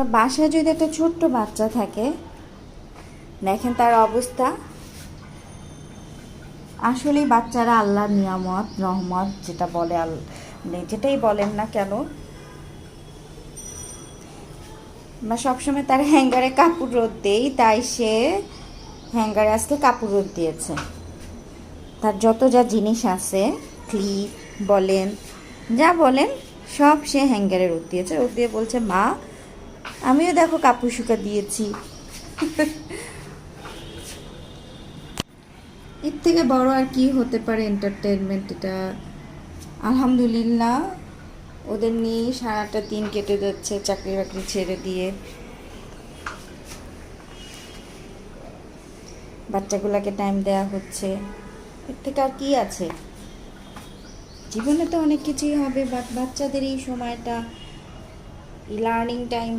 আপনার বাসায় যদি একটা ছোট্ট বাচ্চা থাকে, দেখেন তার অবস্থা। আসলেই বাচ্চারা আল্লাহর নিয়ামত, রহমত যেটা বলে আল মানে যেটাই বলেন না কেন, আমরা সবসময় তার হ্যাঙ্গারে কাপড় রোদ দেই, তাই সে হ্যাঙ্গারে আজকে কাপড় রোদ দিয়েছে। তার যত যা জিনিস আছে, ক্লিপ বলেন, যা বলেন, সব সে হ্যাঙ্গারে রোদ দিয়েছে। রোদ দিয়ে বলছে, মা আমিও দেখো কাপড় শুকা দিয়েছি। এর থেকে বড় আর কি হতে পারে এন্টারটেনমেন্ট এটা? আলহামদুলিল্লাহ, ওদের নিয়ে সারাটা দিন কেটে যাচ্ছে চাকরি বাকরি ছেড়ে দিয়ে। বাচ্চাগুলোকে টাইম দেওয়া হচ্ছে। এর থেকে আর কি আছে? জীবনে তো অনেক কিছুই হবে বাট বাচ্চাদের এই সময়টা লার্নিং টাইম